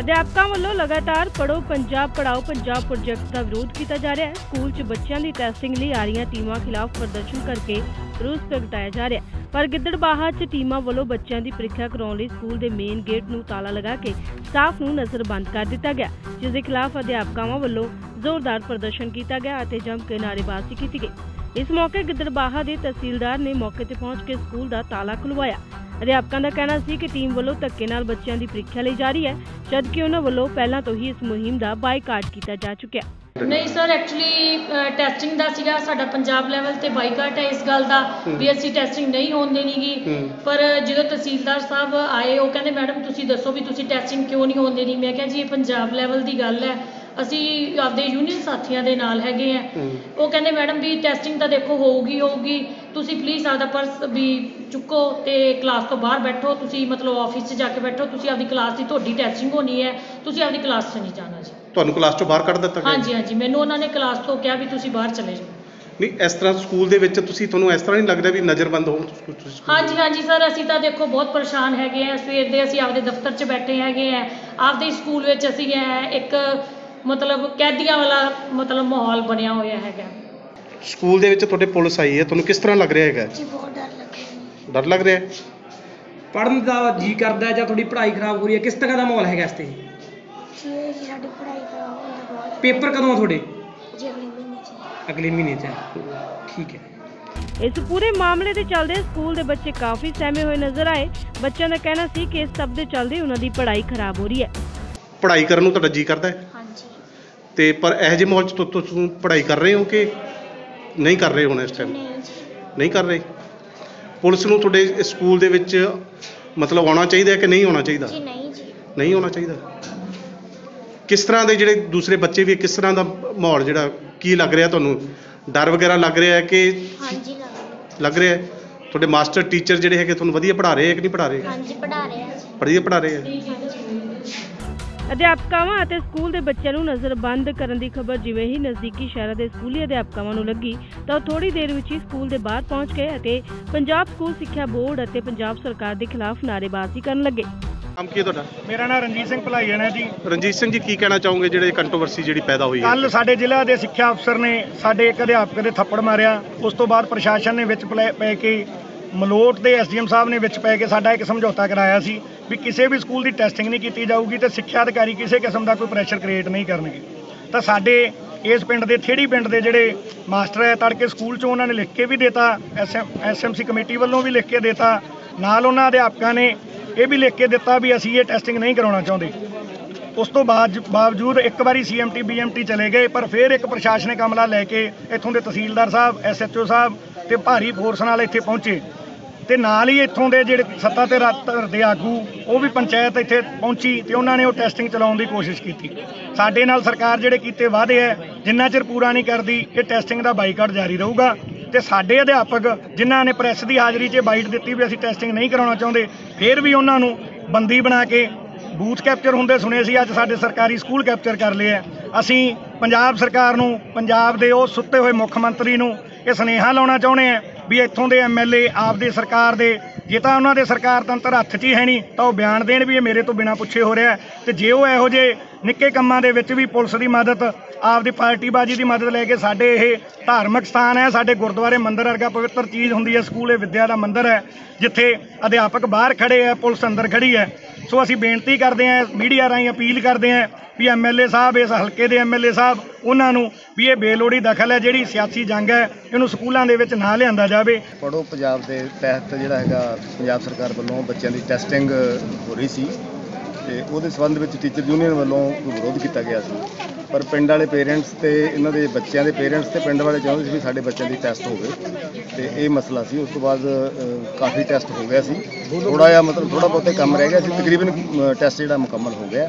ਅਧਿਆਪਕਾਂ ਵੱਲੋਂ ਲਗਾਤਾਰ ਪੜੋ ਪੰਜਾਬ ਪੜਾਓ ਪੰਜਾਬ ਪ੍ਰੋਜੈਕਟ ਦਾ ਵਿਰੋਧ ਕੀਤਾ ਜਾ ਰਿਹਾ ਹੈ। ਸਕੂਲ 'ਚ ਬੱਚਿਆਂ ਦੀ ਟੈਸਟਿੰਗ ਲਈ ਆ ਰਹੀਆਂ ਟੀਮਾਂ ਖਿਲਾਫ ਪ੍ਰਦਰਸ਼ਨ ਕਰਕੇ ਰੋਸ ਪ੍ਰਗਟਾਇਆ ਜਾ ਰਿਹਾ ਹੈ। ਪਰ ਗਿੱਦੜਬਾਹਾ 'ਚ ਟੀਮਾਂ ਵੱਲੋਂ ਬੱਚਿਆਂ ਦੀ ਪ੍ਰੀਖਿਆ ਕਰਾਉਣ ਲਈ ਸਕੂਲ ਦੇ ਮੇਨ ਗੇਟ ਨੂੰ ਤਾਲਾ ਲਗਾ ਕੇ ਸਟਾਫ ਨੂੰ ਨਜ਼ਰਬੰਦ ਕਰ ਦਿੱਤਾ ਗਿਆ, ਜਿਸ ਦੇ ਖਿਲਾਫ ਅਧਿਆਪਕਾਂ ਵੱਲੋਂ ਜ਼ੋਰਦਾਰ ਪ੍ਰਦਰਸ਼ਨ ਕੀਤਾ ਗਿਆ ਅਤੇ ਜੰਮ ਕੇ ਨਾਅਰੇਬਾਜ਼ੀ ਕੀਤੀ ਗਈ। ਇਸ ਮੌਕੇ ਗਿੱਦੜਬਾਹਾ ਦੇ ਤਹਿਸੀਲਦਾਰ ਨੇ ਮੌਕੇ ਤੇ ਪਹੁੰਚ ਕੇ ਸਕੂਲ ਦਾ ਤਾਲਾ ਖੁਲਵਾਇਆ। ਅਧਿਆਪਕਾਂ ਦਾ ਕਹਿਣਾ ਸੀ ਕਿ ਟੀਮ ਵੱਲੋਂ ਧੱਕੇ ਨਾਲ ਬੱਚਿਆਂ ਦੀ ਪ੍ਰੀਖਿਆ ਲਈ ਜਾ ਰਹੀ ਹੈ ਜਦਕਿ ਉਹਨਾਂ ਵੱਲੋਂ ਪਹਿਲਾਂ ਤੋਂ ਹੀ ਇਸ ਮੁਹਿੰਮ ਦਾ ਬਾਈਕਾਟ ਕੀਤਾ ਜਾ ਚੁੱਕਿਆ। ਨਹੀਂ ਸਰ ਐਕਚੁਅਲੀ ਟੈਸਟਿੰਗ ਦਾ ਸੀਗਾ ਸਾਡਾ ਪੰਜਾਬ ਲੈਵਲ ਤੇ ਬਾਈਕਾਟ ਹੈ ਇਸ ਗੱਲ ਦਾ ਵੀ ਅਸੀਂ ਟੈਸਟਿੰਗ ਨਹੀਂ ਹੋਣ ਦੇਣੀਗੀ। ਪਰ ਜਦੋਂ ਤਹਿਸੀਲਦਾਰ ਸਾਹਿਬ ਆਏ ਉਹ ਕਹਿੰਦੇ ਮੈਡਮ ਤੁਸੀਂ ਦੱਸੋ ਵੀ ਤੁਸੀਂ ਟੈਸਟਿੰਗ ਕਿਉਂ ਨਹੀਂ ਹੋਣ ਦੇਣੀ? ਮੈਂ ਕਿਹਾ ਜੀ ਇਹ ਪੰਜਾਬ ਲੈਵਲ ਦੀ ਗੱਲ ਹੈ। ਅਸੀਂ ਆਪਦੇ ਯੂਨੀਅਨ ਸਾਥੀਆਂ ਦੇ ਨਾਲ ਹੈਗੇ ਆ। ਉਹ ਕਹਿੰਦੇ ਮੈਡਮ ਵੀ ਟੈਸਟਿੰਗ ਤਾਂ ਦੇਖੋ ਹੋਊਗੀ ਹੋਊਗੀ। ਤੁਸੀਂ ਪਲੀਜ਼ ਆਪਦਾ ਪਰਸ ਵੀ ਚੁੱਕੋ ਤੇ ਕਲਾਸ ਤੋਂ ਬਾਹਰ ਬੈਠੋ। ਤੁਸੀਂ ਮਤਲਬ ਆਫਿਸ 'ਚ ਜਾ ਕੇ ਬੈਠੋ। ਤੁਸੀਂ ਆਪਦੀ ਕਲਾਸ ਦੀ ਤੁਹਾਡੀ ਟੈਸਟਿੰਗ ਹੋਣੀ ਹੈ। ਤੁਸੀਂ ਆਪਦੀ ਕਲਾਸ 'ਚ ਨਹੀਂ ਜਾਣਾ ਜੀ। ਤੁਹਾਨੂੰ ਕਲਾਸ ਚੋਂ ਬਾਹਰ ਕੱਢ ਦਿੱਤਾ ਗਿਆ? ਹਾਂਜੀ ਹਾਂਜੀ। ਮੈਨੂੰ ਉਹਨਾਂ ਨੇ ਕਲਾਸ ਤੋਂ ਕਿਹਾ ਵੀ ਤੁਸੀਂ ਬਾਹਰ ਚਲੇ ਜਾਓ। ਨਹੀਂ ਇਸ ਤਰ੍ਹਾਂ ਸਕੂਲ ਦੇ ਵਿੱਚ ਤੁਸੀਂ ਤੁਹਾਨੂੰ ਇਸ ਤਰ੍ਹਾਂ ਨਹੀਂ ਲੱਗਦਾ ਵੀ ਨਜ਼ਰਬੰਦ ਹੋ ਤੁਸੀਂ ਹਾਂਜੀ ਹਾਂਜੀ ਸਰ ਅਸੀਂ ਤਾਂ ਦੇਖੋ ਬਹੁਤ ਪਰੇਸ਼ਾਨ ਹੈਗੇ ਆ। ਸਵੇਰ ਦੇ ਅਸੀਂ ਆਪਦੇ ਦਫ਼ਤਰ 'ਚ ਬੈਠੇ ਹੈਗੇ ਆ। ਆਪਦੇ ਸਕੂਲ ਵਿੱਚ ਅਸੀਂ ਹੈ ਇੱਕ ਮਤਲਬ ਕੈਦੀਆਂ ਵਾਲਾ ਮਤਲਬ ਮਾਹੌਲ ਬਣਿਆ ਹੋਇਆ ਹੈਗਾ। ਸਕੂਲ ਦੇ ਵਿੱਚ ਤੁਹਾਡੇ ਪੁਲਿਸ ਆਈ ਹੈ ਤੁਹਾਨੂੰ ਕਿਸ ਤਰ੍ਹਾਂ ਲੱਗ ਰਿਹਾ ਹੈਗਾ? ਜੀ ਬਹੁਤ ਡਰ ਲੱਗ ਰਿਹਾ ਹੈ? ਪੜ੍ਹਨ ਦਾ ਜੀ ਕਰਦਾ ਹੈ ਜਾਂ ਤੁਹਾਡੀ ਪੜ੍ਹਾਈ ਖਰਾਬ ਹੋ ਰਹੀ ਹੈ ਕਿਸ ਤਰ੍ਹਾਂ ਦਾ ਮਾਹੌਲ ਹੈਗਾ ਇਸ ਤੇ? ਜੀ ਇਹ ਜੀ ਸਾਡੀ ਪੜ੍ਹਾਈ ਖਰਾਬ ਹੋਣ ਦਾ ਬਹੁਤ ਪੇਪਰ ਕਦੋਂ ਆ ਤੁਹਾਡੇ? ਜੀ ਅਗਲੇ ਮਹੀਨੇ ਚ। ਅਗਲੇ ਮਹੀਨੇ 'ਚ ਹੈ। ਠੀਕ ਹੈ। ਇਸ ਪੂਰੇ ਮਾਮਲੇ ਦੇ ਚੱਲਦੇ ਸਕੂਲ ਦੇ ਬੱਚੇ ਕਾਫੀ ਸਹਿਮੇ ਹੋਏ ਨਜ਼ਰ ਆਏ। ਬੱਚਿਆਂ ਦਾ ਕਹਿਣਾ ਸੀ ਕਿ ਇਸ ਸਭ ਦੇ ਚੱਲਦੇ ਉਹਨਾਂ ਦੀ ਪੜ੍ਹਾਈ ਖਰਾਬ ਹੋ ਰਹੀ ਹੈ। ਪੜ੍ਹਾਈ ਕਰਨ ਨੂੰ ਤੁਹਾਡਾ ਜੀ ਕਰਦਾ ਹੈ? ਤੇ ਪਰ ਇਹੋ ਜਿਹੇ ਮਾਹੌਲ 'ਚ ਤੁ- ਤੁਸੀਂ ਪੜ੍ਹਾਈ ਕਰ ਰਹੇ ਹੋ ਕਿ ਨਹੀਂ ਕਰ ਰਹੇ ਹੁਣ ਇਸ ਟਾਈਮ ਨਹੀਂ ਕਰ ਰਹੇ? ਪੁਲਿਸ ਨੂੰ ਤੁਹਾਡੇ ਇਸ ਸਕੂਲ ਦੇ ਵਿੱਚ ਮਤਲਬ ਆਉਣਾ ਚਾਹੀਦਾ ਹੈ ਕਿ ਨਹੀਂ ਆਉਣਾ ਚਾਹੀਦਾ? ਜੀ ਨਹੀਂ ਜੀ। ਨਹੀਂ ਹੋਣਾ ਚਾਹੀਦਾ? ਕਿਸ ਤਰ੍ਹਾਂ ਦੇ ਜਿਹੜੇ ਦੂਸਰੇ ਬੱਚੇ ਵੀ ਕਿਸ ਤਰ੍ਹਾਂ ਦਾ ਮਾਹੌਲ ਜਿਹੜਾ ਕੀ ਲੱਗ ਰਿਹਾ ਤੁਹਾਨੂੰ? ਡਰ ਵਗੈਰਾ ਲੱਗ ਰਿਹਾ ਹੈ ਕਿ ਹਾਂਜੀ ਲੱਗ ਰਿਹਾ। ਹੈ? ਤੁਹਾਡੇ ਮਾਸਟਰ ਟੀਚਰ ਜਿਹੜੇ ਹੈਗੇ ਤੁਹਾਨੂੰ ਵਧੀਆ ਪੜ੍ਹਾ ਰਹੇ ਹੈ ਕਿ ਨਹੀਂ ਪੜ੍ਹਾ ਰਹੇ? ਹਾਂਜੀ ਪੜ੍ਹਾ ਰਹੇ ਆ ਜੀ। ਵਧੀਆ ਪੜ੍ਹਾ ਰਹੇ ਹੈ? ਅਧਿਆਪਕਾਵਾਂ ਅਤੇ ਸਕੂਲ ਦੇ ਬੱਚਿਆਂ ਨੂੰ ਨਜ਼ਰਬੰਦ ਕਰਨ ਦੀ ਖਬਰ ਜਿਵੇਂ ਹੀ ਨਜ਼ਦੀਕੀ ਸ਼ਹਿਰਾਂ ਦੇ ਸਕੂਲੀ ਅਧਿਆਪਕਾਵਾਂ ਨੂੰ ਲੱਗੀ ਤਾਂ ਉਹ ਥੋੜੀ ਦੇਰ ਵਿੱਚ ਹੀ ਸਕੂਲ ਦੇ ਬਾਹਰ ਪਹੁੰਚ ਗਏ ਅਤੇ ਪੰਜਾਬ ਸਕੂਲ ਸਿੱਖਿਆ ਬੋਰਡ ਅਤੇ ਪੰਜਾਬ ਸਰਕਾਰ ਦੇ ਖਿਲਾਫ ਨਾਅਰੇਬਾਜ਼ੀ ਕਰਨ ਲੱਗੇ। ਨਾਮ ਕੀ ਹੈ ਤੁਹਾਡਾ? ਮੇਰਾ ਨਾਮ ਰਣਜੀਤ ਸਿੰਘ ਭਲਾਈਣ ਹੈ ਜੀ। ਰਣਜੀਤ ਸਿੰਘ ਜੀ ਕੀ ਕਹਿਣਾ ਚਾਹੋਗੇ ਜਿਹੜੇ ਕੰਟਰੋਵਰਸੀ ਜਿਹੜੀ ਪੈਦਾ ਹੋਈ ਹੈ? ਕੱਲ ਸਾਡੇ ਜ਼ਿਲ੍ਹਾ ਦੇ ਸਿੱਖਿਆ ਅਫਸਰ ਨੇ ਸਾਡੇ ਇੱਕ ਅਧਿਆਪਕ ਦੇ ਥੱਪੜ ਮਾਰਿਆ। ਉਸ ਤੋਂ ਬਾਅਦ ਪ੍ਰਸ਼ਾਸਨ ਨੇ ਵਿੱਚ ਪੈ ਕੇ ਮਲੋਟ ਦੇ ਐਸਡੀਐਮ ਸਾਹਿਬ ਨੇ ਵਿੱਚ ਪੈ ਕੇ ਸਾਡਾ ਇੱਕ ਸਮਝੌਤਾ ਕਰਾਇਆ ਸੀ। ਵੀ ਕਿਸੇ ਵੀ ਸਕੂਲ ਦੀ ਟੈਸਟਿੰਗ ਨਹੀਂ ਕੀਤੀ ਜਾਊਗੀ ਤੇ ਸਿੱਖਿਆ ਅਧਿਕਾਰੀ ਕਿਸੇ ਕਿਸਮ ਦਾ ਕੋਈ ਪ੍ਰੈਸ਼ਰ ਕ੍ਰੀਏਟ ਨਹੀਂ ਕਰਨਗੇ। ਤਾਂ ਸਾਡੇ ਇਸ ਪਿੰਡ ਦੇ ਥੇੜੀ ਪਿੰਡ ਦੇ ਜਿਹੜੇ ਮਾਸਟਰ ਹੈ, ਤੜਕੇ ਸਕੂਲ ਚੋਂ ਉਹਨਾਂ ਨੇ ਲਿਖ ਕੇ ਵੀ ਦਿੱਤਾ ਐਸਐਮਸੀ ਕਮੇਟੀ ਵੱਲੋਂ ਵੀ ਲਿਖ ਕੇ ਦਿੱਤਾ, ਨਾਲ ਉਹਨਾਂ ਅਧਿਆਪਕਾਂ ਨੇ ਇਹ ਵੀ ਲਿਖ ਕੇ ਦਿੱਤਾ ਵੀ ਅਸੀਂ ਇਹ ਟੈਸਟਿੰਗ ਨਹੀਂ ਕਰਾਉਣਾ ਚਾਹੁੰਦੇ। ਉਸ ਤੋਂ ਬਾਅਦ ਬਾਵਜੂਦ ਇੱਕ ਵਾਰੀ ਸੀਐਮਟੀ ਬੀਐਮਟੀ ਚਲੇ ਗਏ, ਪਰ ਫਿਰ ਇੱਕ ਪ੍ਰਸ਼ਾਸਨਿਕ ਅਮਲਾ ਲੈ ਕੇ ਇੱਥੋਂ ਦੇ ਤਹਿਸੀਲਦਾਰ ਸਾਹਿਬ ਐਸਐਚਓ ਸਾਹਿਬ ਤੇ ਭਾਰੀ ਫੋਰਸ ਨਾਲ ਇੱਥੇ ਪਹੁੰਚੇ। ਤੇ ਨਾਲ ਹੀ ਇੱਥੋਂ ਦੇ ਜਿਹੜੇ ਸੱਤਾ ਤੇ ਰਾਤਰ ਦੇ ਆਗੂ, ਉਹ ਵੀ ਪੰਚਾਇਤ ਇੱਥੇ ਪਹੁੰਚੀ ਤੇ ਉਹਨਾਂ ਨੇ ਉਹ ਟੈਸਟਿੰਗ ਚਲਾਉਣ ਦੀ ਕੋਸ਼ਿਸ਼ ਕੀਤੀ। ਸਾਡੇ ਨਾਲ ਸਰਕਾਰ ਜਿਹੜੇ ਕੀਤੇ ਵਾਅਦੇ ਹੈ, ਜਿੰਨਾ ਚਿਰ ਪੂਰਾ ਨਹੀਂ ਕਰਦੀ, ਇਹ ਟੈਸਟਿੰਗ ਦਾ ਬਾਈਕਾਟ ਜਾਰੀ ਰਹੂਗਾ। ਤੇ ਸਾਡੇ ਅਧਿਆਪਕ ਜਿਨ੍ਹਾਂ ਨੇ ਪ੍ਰੈਸ ਦੀ ਹਾਜ਼ਰੀ 'ਚ ਬਾਈਟ ਦਿੱਤੀ ਵੀ ਅਸੀਂ ਟੈਸਟਿੰਗ ਨਹੀਂ ਕਰਾਉਣਾ ਚਾਹੁੰਦੇ, ਫਿਰ ਵੀ ਉਹਨਾਂ ਨੂੰ ਬੰਦੀ ਬਣਾ ਕੇ ਬੂਥ ਕੈਪਚਰ ਹੁੰਦੇ ਸੁਣੇ ਸੀ, ਅੱਜ ਸਾਡੇ ਸਰਕਾਰੀ ਸਕੂਲ ਕੈਪਚਰ ਕਰ ਲਏ ਆ ਅਸੀਂ ਪੰਜਾਬ ਸਰਕਾਰ ਨੂੰ, ਪੰਜਾਬ ਦੇ ਉਹ ਸੁੱਤੇ ਹੋਏ ਮੁੱਖ ਮੰਤਰੀ ਨੂੰ ਇਹ ਸੁਨੇਹਾ ਲਾਉਣਾ ਚਾਹੁੰਦੇ ਆ ਵੀ ਇੱਥੋਂ ਦੇ ਐਮਐਲਏ ਆਪਦੇ ਸਰਕਾਰ ਦੇ, ਜੇ ਤਾਂ ਉਹਨਾਂ ਦੇ ਸਰਕਾਰ ਤੰਤਰ ਹੱਥ 'ਚ ਹੀ ਹੈ ਨਹੀਂ, ਤਾਂ ਉਹ ਬਿਆਨ ਦੇਣ ਵੀ ਇਹ ਮੇਰੇ ਤੋਂ ਬਿਨਾਂ ਪੁੱਛੇ ਹੋ ਰਿਹਾ ਹੈ। ਤੇ ਜੇ ਉਹ ਇਹੋ ਜਿਹੇ ਨਿੱਕੇ ਕੰਮਾਂ ਦੇ ਵਿੱਚ ਵੀ ਪੁਲਿਸ ਦੀ ਮਦਦ, ਆਪਦੀ ਪਾਰਟੀਬਾਜ਼ੀ ਦੀ ਮਦਦ ਲੈ ਕੇ ਸਾਡੇ ਇਹ ਧਾਰਮਿਕ ਸਥਾਨ ਹੈ, ਸਾਡੇ ਗੁਰਦੁਆਰੇ ਮੰਦਿਰ ਵਰਗਾ ਪਵਿੱਤਰ ਚੀਜ਼ ਹੁੰਦੀ ਹੈ, ਸਕੂਲ, ਇਹ ਵਿੱਦਿਆ ਦਾ ਮੰਦਿਰ ਹੈ, ਜਿੱਥੇ ਅਧਿਆਪਕ ਬਾਹਰ ਖੜੇ ਹੈ, ਪੁਲਿਸ ਅੰਦਰ ਖੜੀ ਹੈ ਸੋ ਅਸੀਂ ਬੇਨਤੀ ਕਰਦੇ ਹਾਂ, ਮੀਡੀਆ ਰਾਹੀਂ ਅਪੀਲ ਕਰਦੇ ਹਾਂ ਵੀ ਐਮਐਲਏ ਸਾਹਿਬ, ਇਸ ਹਲਕੇ ਦੇ ਐਮਐਲਏ ਸਾਹਿਬ, ਉਹਨਾਂ ਨੂੰ ਵੀ ਇਹ ਬੇਲੋੜੀ ਦਖਲ ਹੈ, ਜਿਹੜੀ ਸਿਆਸੀ ਜੰਗ ਹੈ, ਇਹਨੂੰ ਸਕੂਲਾਂ ਦੇ ਵਿੱਚ ਨਾ ਲਿਆਂਦਾ ਜਾਵੇ। ਪੜੋ ਪੰਜਾਬ ਦੇ ਤਹਿਤ ਜਿਹੜਾ ਹੈਗਾ, ਪੰਜਾਬ ਸਰਕਾਰ ਵੱਲੋਂ ਬੱਚਿਆਂ ਦੀ ਟੈਸਟਿੰਗ ਹੋ ਰਹੀ ਸੀ ਤੇ ਉਹਦੇ ਸੰਬੰਧ ਵਿੱਚ ਟੀਚਰ ਯੂਨੀਅਨ ਵੱਲੋਂ ਵਿਰੋਧ ਕੀਤਾ ਗਿਆ ਸੀ। ਪਰ ਪਿੰਡ ਵਾਲੇ ਪੇਰੈਂਟਸ ਤੇ ਇਹਨਾਂ ਦੇ ਬੱਚਿਆਂ ਦੇ ਪੇਰੈਂਟਸ ਤੇ ਪਿੰਡ ਵਾਲੇ ਚਾਹੁੰਦੇ ਸੀ ਵੀ ਸਾਡੇ ਬੱਚਿਆਂ ਦੀ ਟੈਸਟ ਹੋਵੇ। ਤੇ ਇਹ ਮਸਲਾ ਸੀ। ਉਸ ਤੋਂ ਬਾਅਦ ਅ, ਕਾਫੀ ਟੈਸਟ ਹੋ ਗਿਆ ਸੀ। ਥੋੜਾ ਜਿਹਾ ਮਤਲਬ ਥੋੜਾ ਬਹੁਤੇ ਕੰਮ ਰਹਿ ਗਿਆ ਸੀ। ਤਕਰੀਬਨ ਟੈਸਟ ਜਿਹੜਾ ਮੁਕੰਮਲ ਹੋ ਗਿਆ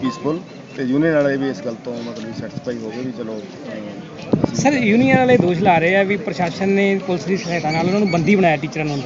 ਪੀਸਫੁਲ ਤੇ ਯੂਨੀਅਨ ਵਾਲੇ ਵੀ ਇਸ ਗੱਲ ਤੋਂ ਮਤਲਬ ਸੈਟੀਸਫਾਈ ਹੋ ਗਏ ਵੀ ਚਲੋ ਅ, ਅਸੀਂ- ਸਰ ਯੂਨੀਅਨ ਵਾਲੇ ਦੋਸ਼ ਲਾ ਰਹੇ ਆ ਵੀ ਪ੍ਰਸ਼ਾਸਨ ਨੇ ਪੁਲਿਸ ਦੀ ਸਹਾਇਤਾ ਨਾਲ ਉਹਨਾਂ ਨੂੰ ਬੰਦੀ ਬਣਾਇਆ ਟੀਚਰਾਂ ਨੂੰ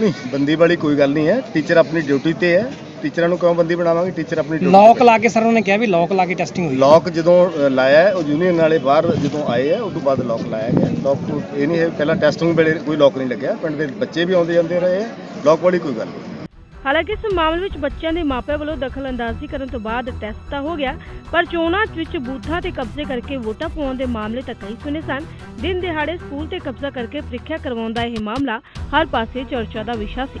ਨਹੀਂ ਬੰਦੀ ਵਾਲੀ ਕੋਈ ਗੱਲ ਨਹੀਂ ਹੈ। ਟੀਚਰ ਆਪਣੀ ਡਿਊਟੀ ਤੇ ਹੈ। ਟੀਚਰਾਂ ਨੂੰ ਕਿਉਂ ਬੰਦੀ ਬਣਾਵਾਂਗੇ? ਟੀਚਰ ਆਪਣੀ duty ਲੌਕ ਲਾ ਕੇ ਸਰ ਉਹਨੇ ਕਿਹਾ ਵੀ ਲੌਕ ਲਾ ਕੇ ਟੈਸਟਿੰਗ ਹੋਈ। ਲੌਕ ਜਦੋਂ ਅ, ਲਾਇਆ ਹੈ, ਉਹ ਯੂਨੀਅਨ ਵਾਲੇ ਬਾਹਰ ਜਦੋਂ ਆਏ ਆ ਉਸ ਤੋਂ ਬਾਅਦ ਲੌਕ ਲਾਇਆ ਗਿਆ। ਲੌਕ ਇਹ ਨਹੀਂ ਹੈ ਪਹਿਲਾਂ ਟੈਸਟਿੰਗ ਵੇਲੇ ਕੋਈ ਲੌਕ ਨਹੀਂ ਲੱਗਿਆ। ਪਿੰਡ ਦੇ ਬੱਚੇ ਵੀ ਆਉਂਦੇ ਜਾਂਦੇ ਰਹੇ ਲੌਕ ਵਾਲੀ ਕੋਈ ਗੱਲ ਨਹੀਂ। ਹਾਲਾਂਕਿ ਇਸ ਮਾਮਲੇ ਵਿੱਚ ਬੱਚਿਆਂ ਦੇ ਮਾਪਿਆਂ ਵੱਲੋਂ ਦਖਲ ਅੰਦਾਜ਼ੀ ਕਰਨ ਤੋਂ ਬਾਅਦ ਟੈਸਟ ਤਾਂ ਹੋ ਗਿਆ ਪਰ ਚੋਣਾਂ ਵਿੱਚ ਬੂਥਾਂ ਤੇ ਕਬਜ਼ੇ ਕਰਕੇ ਵੋਟਾਂ ਪਾਉਣ ਦੇ ਮਾਮਲੇ ਤਾਂ ਕਈ ਸੁਣੇ ਸਨ। ਦਿਨ ਦਿਹਾੜੇ ਸਕੂਲ ਤੇ ਕਬਜ਼ਾ ਕਰਕੇ ਪ੍ਰੀਖਿਆ ਕਰਵਾਉਣ ਦਾ ਇਹ ਮਾਮਲਾ ਹਰ ਪਾਸੇ ਚਰਚਾ ਦਾ ਵਿਸ਼ਾ ਸੀ।